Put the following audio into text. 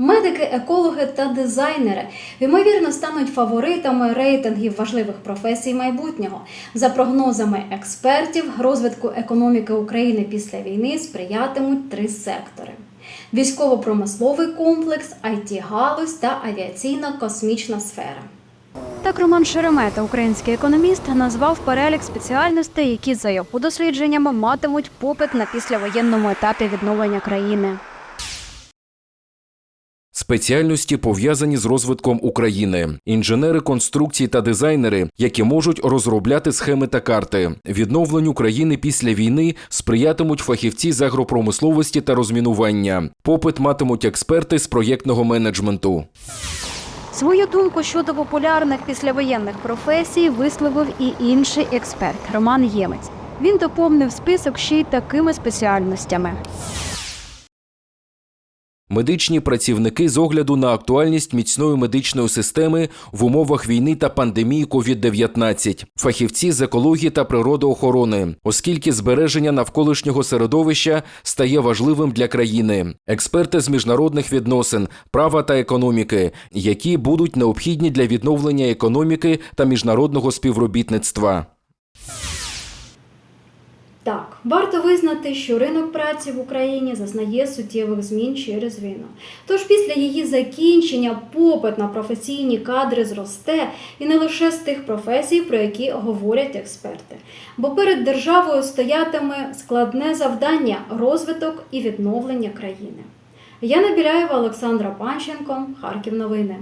Медики, екологи та дизайнери ймовірно стануть фаворитами рейтингів важливих професій майбутнього. За прогнозами експертів, розвитку економіки України після війни сприятимуть три сектори: військово-промисловий комплекс, it галузь та авіаційно-космічна сфера. Так Роман Шеремета, український економіст, назвав перелік спеціальностей, які за його дослідженнями матимуть попит на післявоєнному етапі відновлення країни. Спеціальності пов'язані з розвитком України, інженери конструкції та дизайнери, які можуть розробляти схеми та карти. Відновленню країни після війни сприятимуть фахівці з агропромисловості та розмінування. Попит матимуть експерти з проєктного менеджменту. Свою думку щодо популярних післявоєнних професій висловив і інший експерт Роман Ємець. Він доповнив список ще й такими спеціальностями. Медичні працівники з огляду на актуальність міцної медичної системи в умовах війни та пандемії COVID-19, фахівці з екології та природоохорони, оскільки збереження навколишнього середовища стає важливим для країни, експерти з міжнародних відносин, права та економіки, які будуть необхідні для відновлення економіки та міжнародного співробітництва. Так, варто визнати, що ринок праці в Україні зазнає суттєвих змін через війну. Тож після її закінчення попит на професійні кадри зросте і не лише з тих професій, про які говорять експерти. Бо перед державою стоятиме складне завдання розвиток і відновлення країни. Яна Біляєва, Олександра Панченко, Харків. Новини.